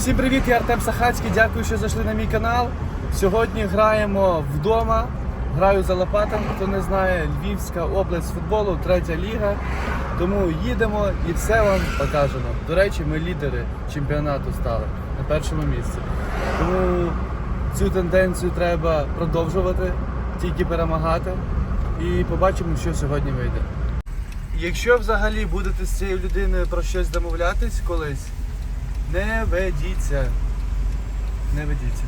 Всім привіт, я Артем Сахацький. Дякую, що зайшли на мій канал. Сьогодні граємо вдома. Граю за Лопатом. Хто не знає, Львівська область футболу, третя ліга. Тому їдемо і все вам покажемо. До речі, ми лідери чемпіонату стали на першому місці. Тому цю тенденцію треба продовжувати, тільки перемагати. І побачимо, що сьогодні вийде. Якщо взагалі будете з цією людиною про щось домовлятись колись, не ведіться. Не ведіться.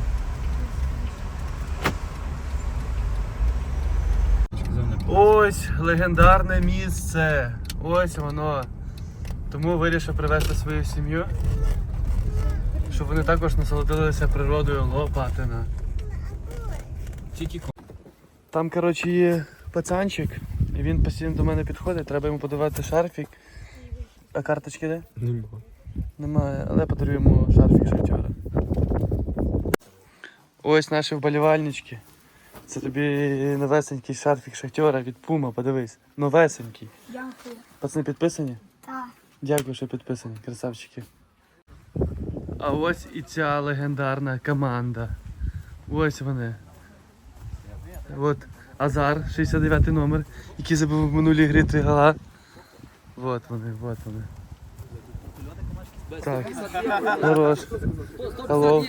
Ось легендарне місце. Ось воно. Тому вирішив привезти свою сім'ю, щоб вони також насолодилися природою Лопатина. Тільки Там, коротше, є пацанчик, і він постійно до мене підходить, треба йому подавати шарфік. А карточки де? Нема. Немає, але подарую йому шарфік шахтера. Ось наші вболівальнички. Це тобі новесенький шарфік шахтера від Пума, подивись. Новесенький. Дякую. Пацани підписані? Так. Дякую, що підписані, красавчики. А ось і ця легендарна команда. Ось вони. От Азар, 69 номер, який забив в минулій грі три гола. От вони, от вони. Так. Хорош. Алло.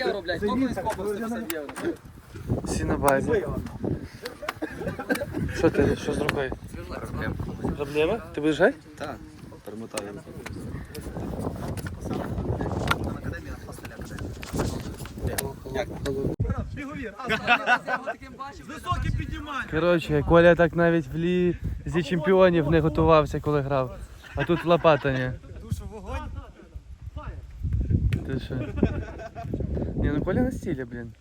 Всі на базі. Що ти? Що з рукою? Проблема? Ти будеш грати? Так, перемотаю. Коротше, Коля так навіть в лізі чемпіонів не готувався, коли грав. А тут в Лопатані. Ти що? Ні, ну Коля на стілі, блін.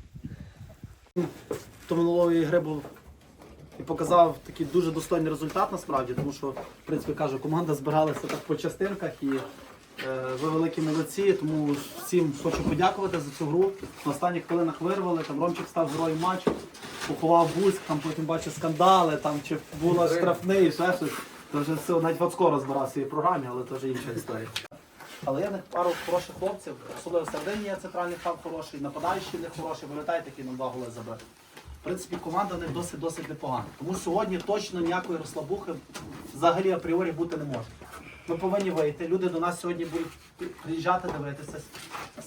То минулої гри був і показав такий дуже достойний результат насправді, тому що, в принципі, кажу, команда збиралася так по частинках і е, ви великі молодці, тому всім хочу подякувати за цю гру. На останніх хвилинах вирвали, там Ромчик став героєм матчу, поховав Бузьк, там потім бачив скандали, там чи була штрафний, ще щось. То вже все, навіть Вацко розбирав в програмі, але вже інша історія. Але є пару хороших хлопців, особливо середині є центральний хаб хороший, нападаючий них хороший, пам'ятаєте, який нам два голи забив. В принципі, команда в них досить досить непогана. Тому сьогодні точно ніякої розслабухи взагалі апріорі бути не може. Ми повинні вийти. Люди до нас сьогодні будуть приїжджати дивитися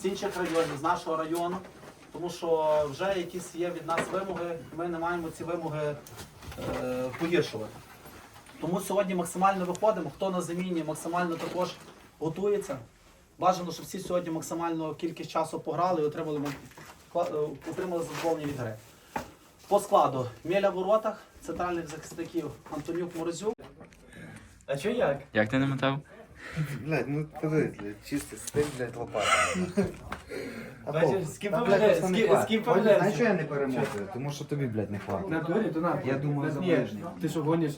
з інших районів, з нашого району. Тому що вже якісь є від нас вимоги, ми не маємо ці вимоги е, погіршувати. Тому сьогодні максимально виходимо. Хто на заміні, максимально також готується. Бажано, щоб всі сьогодні максимально кількість часу пограли і отримали, е, отримали задоволення від гри. По складу Мєля в воротах, центральних захисників Антонюк Морозюк. А що як? Як ти не мотав? Блядь, ну подивись, блядь, чистий стиль, блядь, лопата. Бачиш, з ким просто з ким- поведешся? Знаєш, що я не перемотую? Тому що тобі, блядь, не хватить. На турі, то на. Я думаю, за Ні, ближній. Ти що гониш?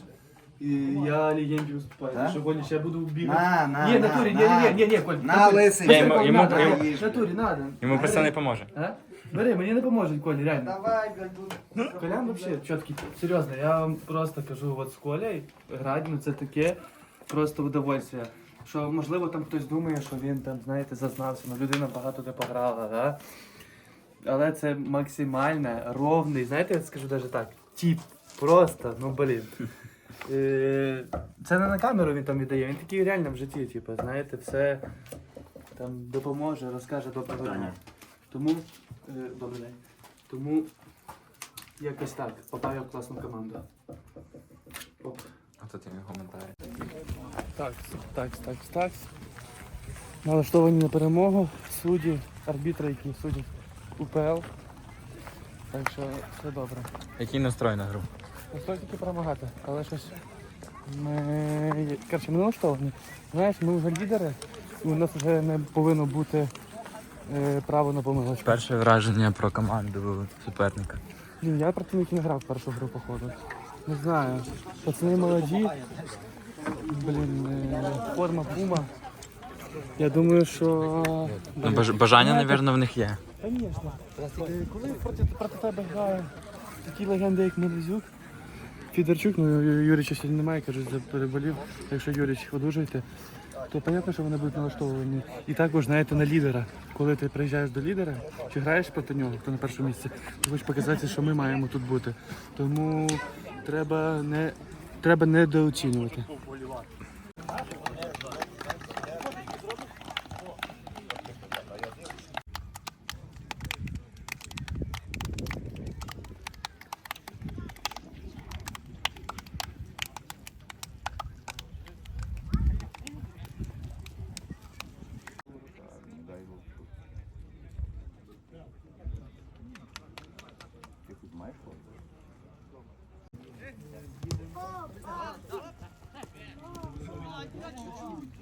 І Я легенді виступаю. Ти що гониш, я буду бігати. На, на, Ні, на, на турі, ні, на. ні, ні, ні, Коль. На, натурі. лисий. Бери, Йому- йому- надо. йому- В натурі, надо. Йому просто не поможе. А? Бери, мені не поможуть, Колі, реально. Давай, блядь, тут. Колян вообще чіткий. Серйозно, я вам просто кажу, от з Колею грати, ну це таке просто удовольствие. Що можливо там хтось думає, що він там, знаєте, зазнався, ну людина багато де пограла, да? Але це максимально ровний, знаєте, я скажу навіть так, тип. Просто, ну блін. Е, Це не на камеру він там віддає, він такий реально в житті, типу, знаєте, все там допоможе, розкаже доброго дня. Тому, е, добрий день. Тому Якось так. Попав в класну команду. Оп. А тут його коментарі. Так, так, так, так. Налаштовані на перемогу. Судді, арбітри, які судять УПЛ. Так що все добре. Який настрой на гру? Настрой тільки перемагати, але щось. Ми... Коротше, ми налаштовані. Знаєш, ми вже лідери, і у нас вже не повинно бути е, право на помилочку. Перше враження про команду суперника. Блін, я проти них не грав першу гру, походу. Не знаю. Пацани молоді. Блін, е, форма пума. Я думаю, що. Ну, баж- бажання, напевно, в них є. Звісно. Коли проти, проти тебе грає такі легенди, як Мелезюк, Фідорчук, ну Юрича сьогодні немає, кажуть, переболів. Якщо Юріч Юрич, одужуйте. то понятно, що вони будуть налаштовані. І також, знаєте, на лідера. Коли ти приїжджаєш до лідера чи граєш проти нього, хто на першому місці, ти хочеш показати, що ми маємо тут бути. Тому треба не, треба недооцінювати.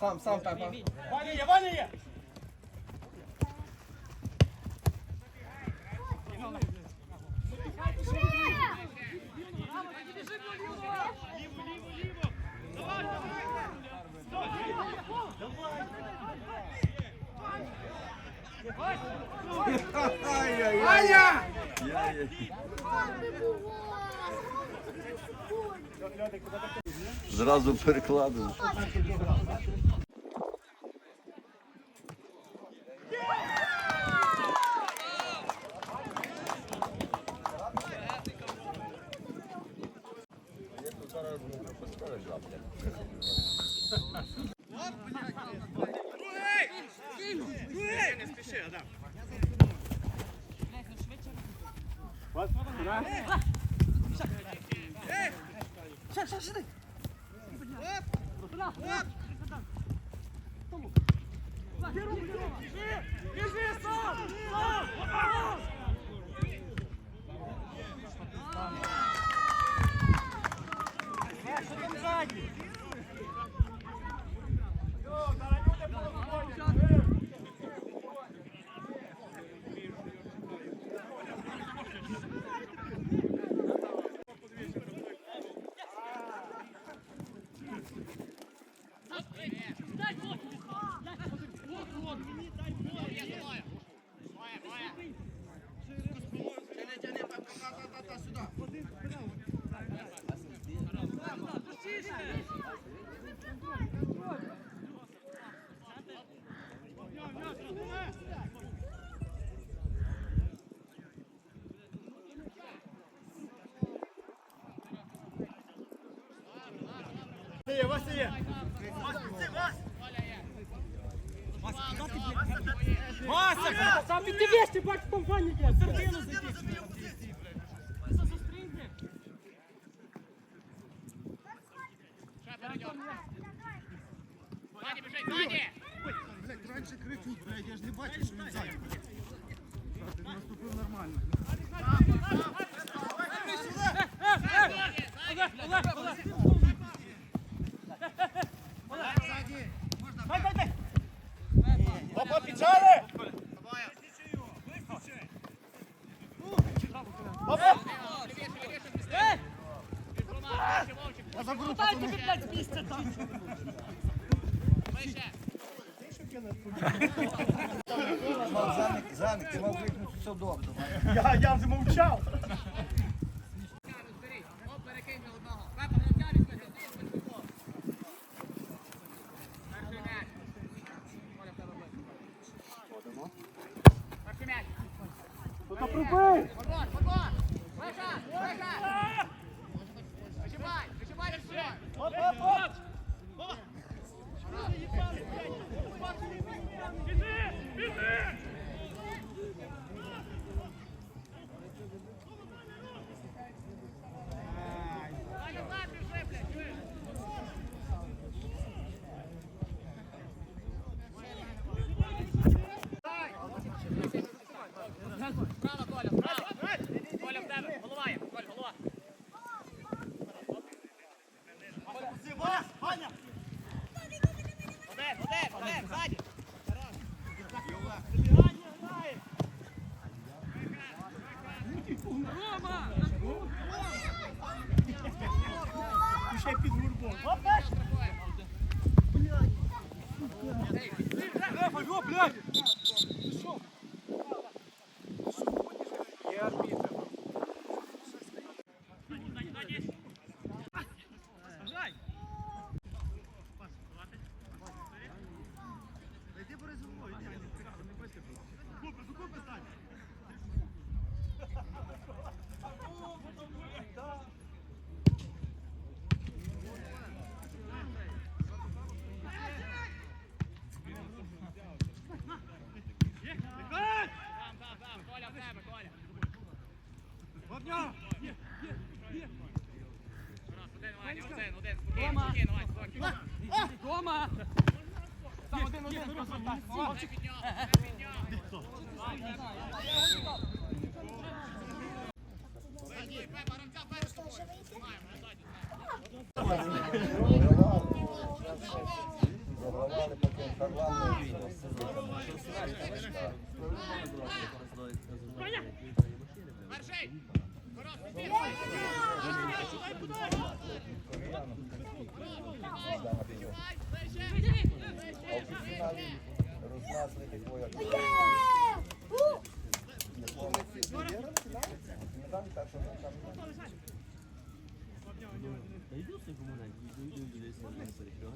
Сам, сам, Пепа. Зразу перекладу. Там ти вещи, бач, компанії є. Сердину зайди. Дайте, блядь, З місця там. Заник, заник, ти мав викнути все добре. Я вже мовчав. Wait! Ще під гурбом. Блядь! Блядь! Загравали Reis. Nasıl gidiyor?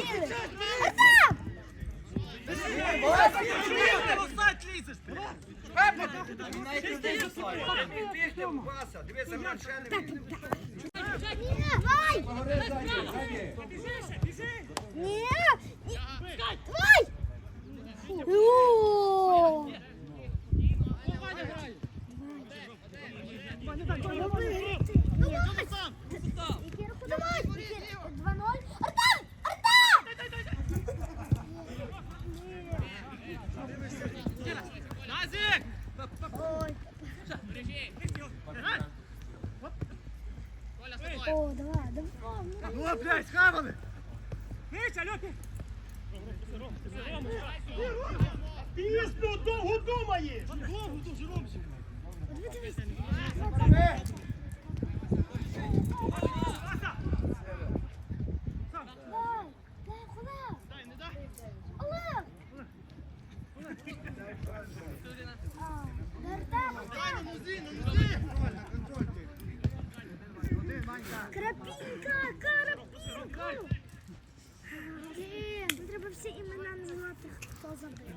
Руки! блін! Артем! Ні, давай! Ні! Ні! Давай! О! Давай! Давай! 2-0! Артем! Артем! Назик! Ой. О, давай, давай. Ну, блядь, схавали! Вийся, Льоки! Пісню довго думаєш! Довго дуже робиш! Дивись. Дай, дай, Олег. Дай, не дай! Олег. А, до Артема, Артем. Крапінка, карапінка. Блін, тут треба всі імена називати, хто забив.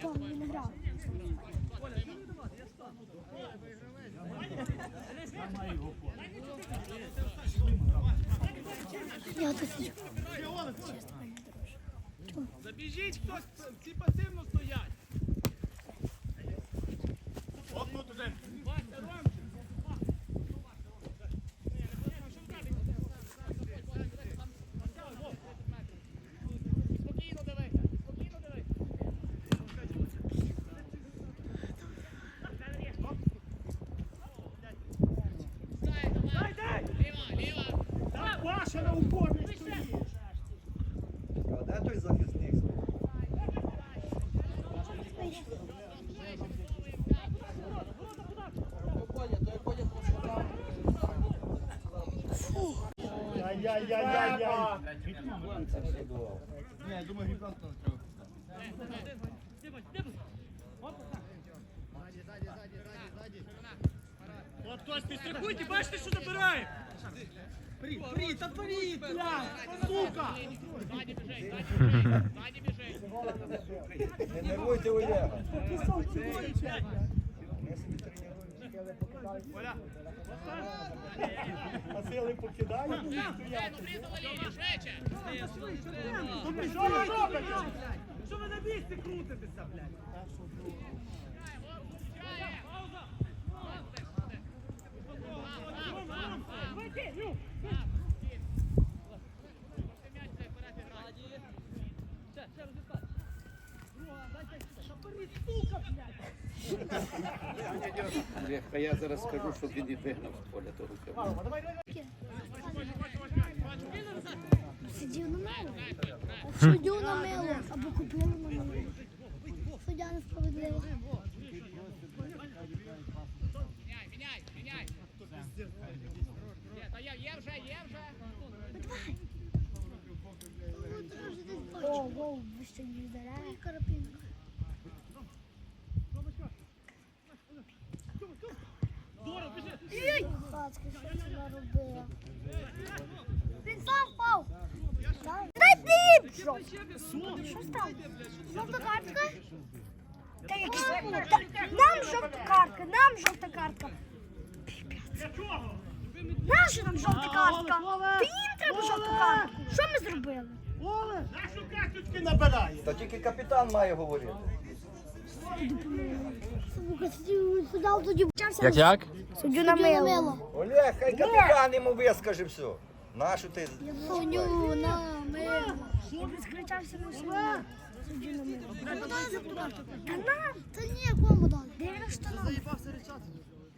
Він того не грав. Я тут. Забіжіть хтось, всі пасивно стоять! Оп, ну туди! Спокійно дивися, спокійно дивися. Дай, дай! Ліва, ліва! Так, Паша на упорі стоїш! А де той захисник? Ай-яй-яй-яй-яй! Ні, я думаю, гіпнот не треба. Хтось підстрахуйте, бачите, що набирає? Привіт, привіт, та привіт, блядь, сука! Нервуйте Олега. Оля! А сили покидають? Що ви на місці крутитеся, блядь? А я зараз скажу, щоб він і вигнав з поля того Сидів на мило. Сидів на мило або купив. Жовта картка? Та якісь... Та- Нам жовта картка, нам жовта картка. Наша нам жовта картка? Та їм треба жовта картка. Що ми зробили? Та тільки капітан має говорити. Сюди тоді. Як як? Суддю на мило. Олег, хай капітан йому вискаже все. Нашу ти Суддю на мило. Він скричався на суддю. Та нам? Та ні, кому дали? 90 нам.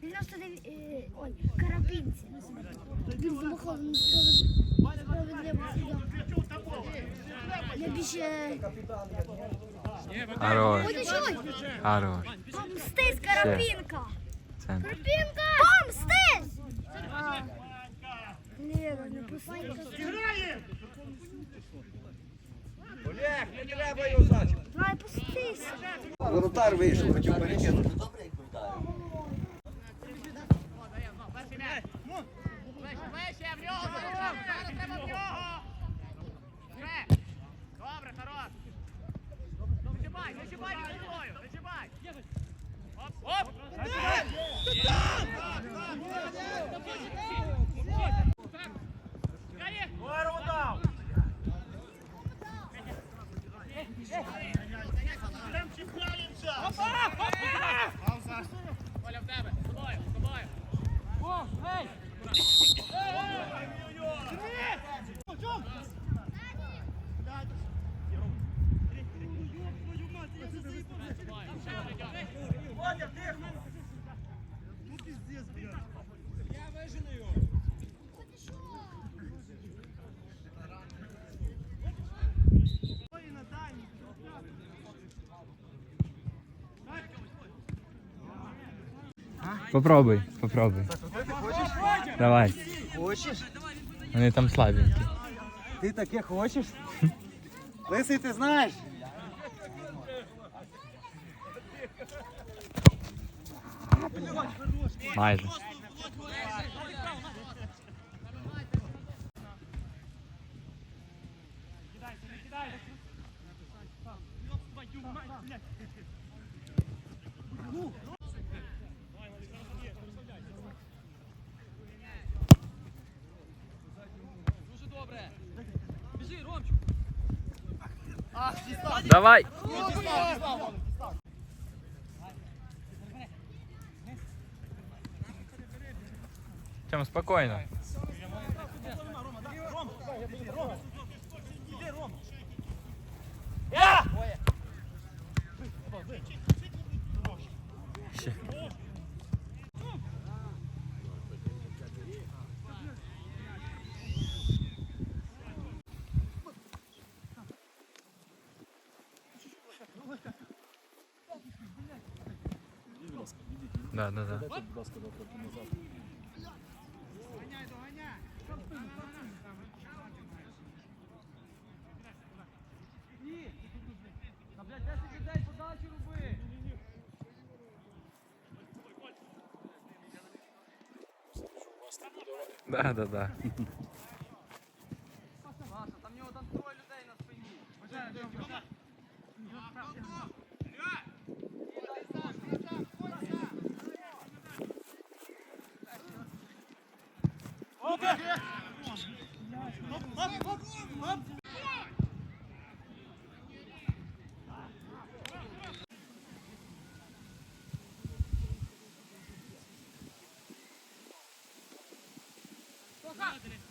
99, е, ой, карабінці. Він замахав на справедливо суддя. Я більше... Хорош. Ой, ти що? Хорош. Помстись, карабінка! Центр. Карабінка! Помстись! Лера, не пусти. Май пустись. Воротар вийшов, хотів перекинути. Вище в Попробуй, попробуй. Давай. Хочеш? Вони там слабенькі. Ти таке хочеш? Лисий, ти знаєш? Майже. Давай! Тем спокойно. Ще. Да, да, да. Дайте, будь ласка, навпаки назад. Доганяй, доганяй! Ні! Та, блядь, 10 людей подачу роби! Да, да, да. Come on.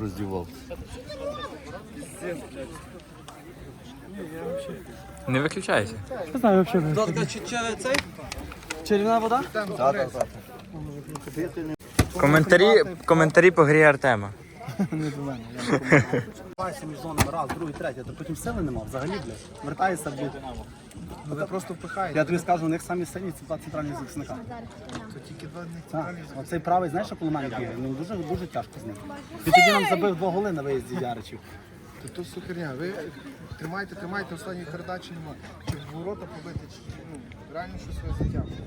Роздівав. Не виключайся. Червона вода? Коментарі, коментарі по грі Артема. Не до мене. я не. Між зонами раз, другий, третій, то потім сили нема взагалі, блядь. Вертаєшся, блядь. Ви просто впихаєте. Я тобі скажу, у них самі сильні це два центральні захисника. Це тільки два центральні Оцей правий, знаєш, що коло мене бігає? Ну дуже дуже тяжко з ним. Він тоді нам забив два голи на виїзді Яричів. То то все херня. Ви тримайте, тримайте, останньої передачі нема. Чи в ворота побити, чи ну, реально щось ви затягнете.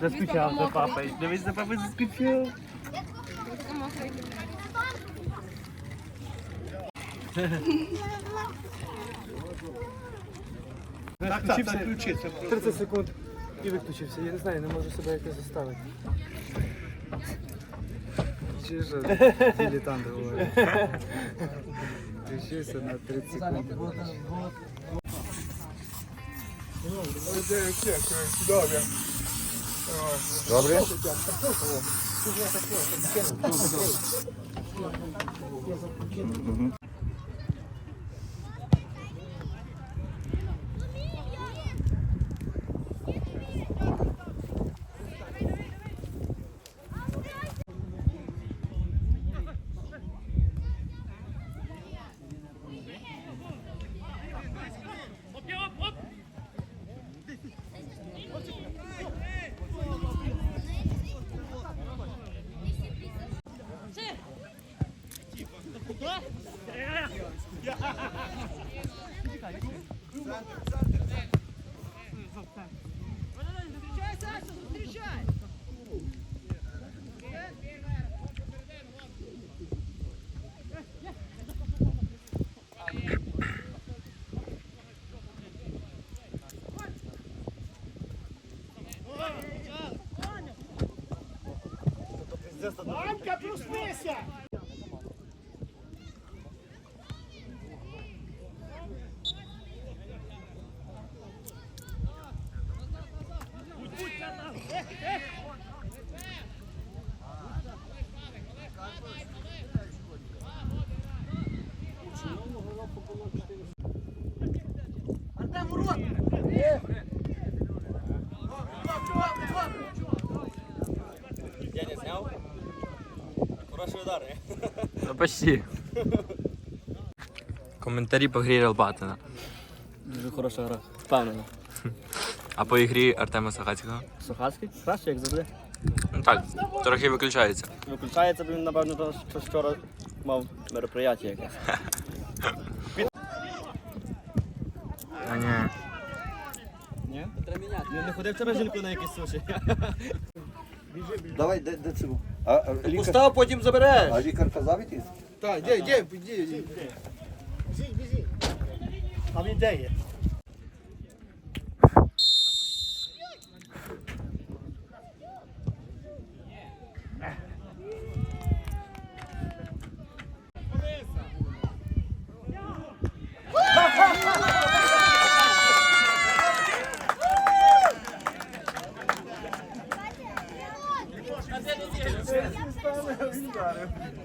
Заскучав за папою. Дивись, за папою заскучав. Включився, включився. 30 секунд і виключився. Я не знаю, не можу себе якось заставити. Чи ж дилетант говорить. Включився на 30 секунд. Добре? Анька, проснися! Я не зняв. Хороший удар, не? Ну почти. Коментарі по грі Релбатина. Дуже хороша гра. Впевнено. А по ігрі Артема Сахацького? Сухацький? Краще, як завжди. Ну так, трохи виключається. Виключається, бо він, напевно, то, що вчора мав мероприятие якесь. А ні. Ні? Треба міняти. Не, ходив вчора жінку на якісь суші. Давай, де, де це? А, а, лікар, Постав, потім забереш. а лікар казав іти? Так, де, де, де, де. А він де є?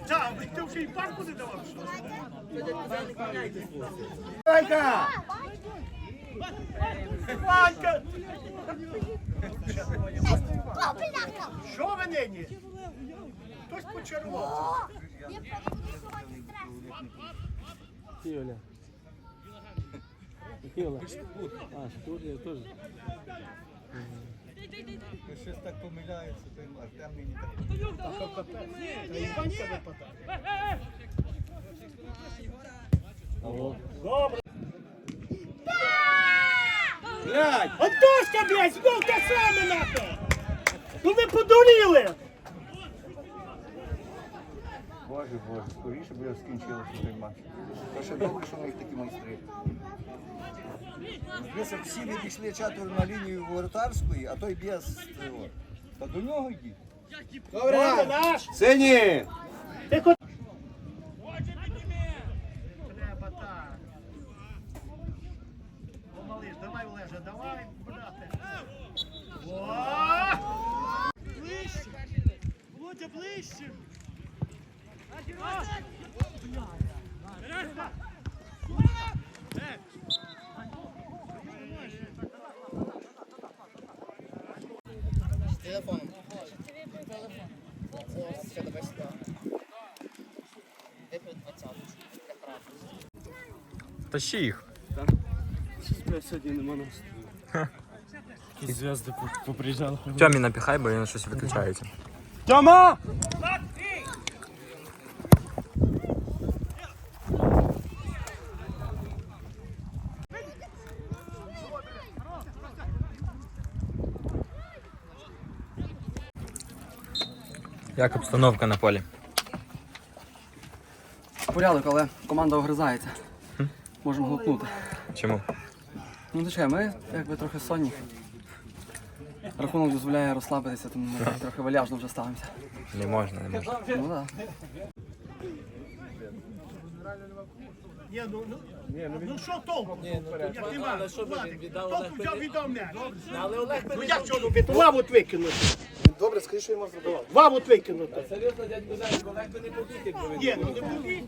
Так, ти вже і парку не давав, що? Ванька! Ванька! Що ви нині? Хтось почарував. Юля. Юля. А, штур я теж. Щось так помиляється, то Артем мені випадає. Алло. Блядь! Антошка, блядь, знов те саме нахуй! Ну ви подуріли! Боже, боже, скоріше б я скінчилося той матч. То ще добре, що в них такі майстри. Дивися, всі відійшли четверо на лінію воротарської, а той б'є з цього. Та до нього йдіть. Добре, наш! Сині! Тихо! Треба так. Помалиш, давай, Олеже, давай, брате. О! Володя, ближче! Тащи їх. Сьогодні нема нас. Які зв'язки поприїжджали. Тьомі напіхай, бо він щось виключається. Тьома! Як обстановка на полі? Порядок, але команда огризається. Можемо глупнути. Чому? Ну чекай, ми якби трохи сонні. Рахунок дозволяє розслабитися, тому ми трохи валяжно вже ставимося. Не можна, не можна. Ну так. Ні, ну, ну, ну що толку? Як ти маєш? Толку взяв віддав м'яч. Ну як що робити? Лавут викинути. Добре, скажи, що я можу зробити. Лавут викинути. Серйозно, дядько Олег би не побіг, якби Ні, ну не побіг.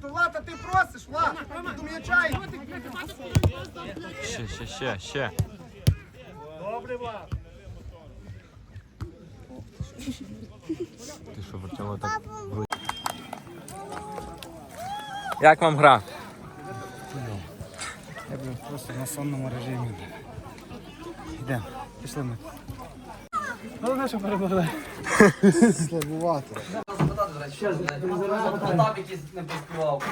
То Влада, ти просиш, Влад, до м'яча йди. Ще, ще, ще, ще. Добре, Влад. Ти що, Артема так вру- Як вам гра? Я б просто на сонному режимі. Йдемо, пішли ми. Головне, що перемогли. Слабувато. Потап якийсь не поспівав.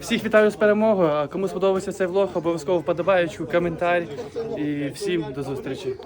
Всіх вітаю з перемогою. А кому сподобався цей влог, обов'язково вподобаючу, коментар і всім до зустрічі.